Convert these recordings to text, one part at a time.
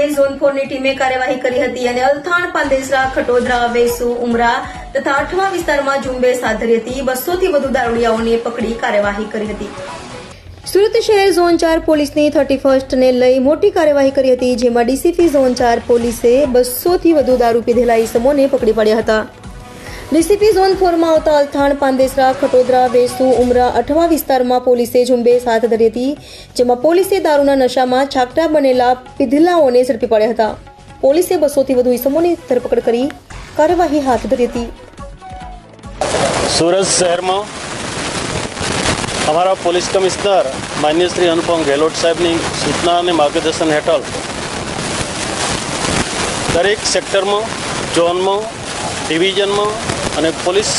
સામે ઝોન ફોરની ટીમે કાર્યવાહી કરી હતી અને અલથાણ પાંદેસરા, ખટોદરા, વેસુ, ઉમરા તથા અઠવા વિસ્તારમાં ઝુંબેશ હાથ ધરી હતી. બસોથી વધુ દારૂડિયાઓને પકડી કાર્યવાહી કરી હતી. સુરત શહેર ઝોન ચાર પોલીસની થર્ટી ફર્સ્ટને લઈ મોટી કાર્યવાહી કરી હતી, જેમાં ડીસીપી ઝોન ચાર પોલીસે બસોથી વધુ દારૂ પીધેલા ઈસમોને પકડી પાડ્યા હતા. ડીસીપી ઝોન ફોરમાં આવતા અલથાણ, પાંદેસરા, ખટોદરા, વેસુ, ઉમરા, અઠવા વિસ્તારમાં પોલીસે ઝુંબેશ હાથ ધરી હતી, જેમાં પોલીસે દારૂના નશામાં છાકટા બનેલા પીધેલાઓને ઝડપી પાડ્યા હતા. પોલીસે બસોથી વધુ ઈસમોની ધરપકડ કરી કાર્યવાહી હાથ ધરી હતી. સુરત શહેરમાં અમારા પોલીસ કમિશનર માન્ય શ્રી અનુપમ ગેહલોત સાહેબની સૂચના અને માર્ગદર્શન હેઠળ દરેક સેક્ટરમાં, ઝોનમાં, ડિવિઝનમાં અને પોલીસ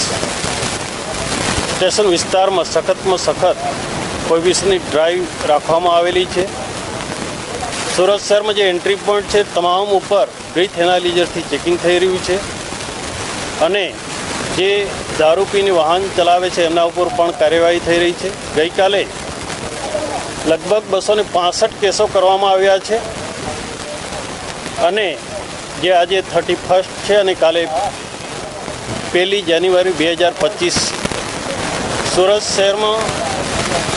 સ્ટેશન વિસ્તારમાં સખતમાં સખત પોલીસની ડ્રાઈવ રાખવામાં આવેલી છે. સુરત શહેરમાં જે એન્ટ્રી પોઈન્ટ છે, તમામ ઉપર બ્રીથ એનાલિઝરથી ચેકિંગ થઈ રહ્યું છે. અને જે દારૂ પીને વાહન ચલાવે છે એમના ઉપર પણ કાર્યવાહી થઈ રહી છે. ગઈકાલે લગભગ બસો ને કેસો કરવામાં આવ્યા છે. અને જે આજે થર્ટી ફર્સ્ટ છે અને કાલે પહેલી જાન્યુઆરી બે હજાર પચીસ. સુરત શહેરમાં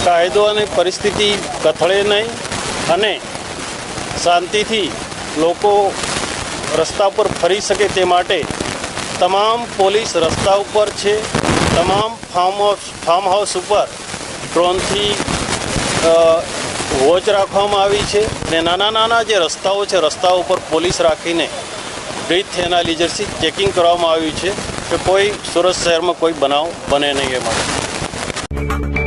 કાયદો અને પરિસ્થિતિ કથળે નહીં અને શાંતિથી લોકો રસ્તા પર ફરી શકે તે માટે તમામ પોલીસ રસ્તા ઉપર છે. તમામ ફાર્મ હાઉસ ફાર્મ હાઉસ ઉપર ડ્રોનથી વોચ રાખવામાં આવી છે ને નાના નાના જે રસ્તાઓ છે રસ્તાઓ ઉપર પોલીસ રાખીને બ્રીથ એનાલિઝરથી ચેકિંગ કરવામાં આવ્યું છે. કે કોઈ સુરત શહેરમાં કોઈ બનાવ બને નહીં એ માટે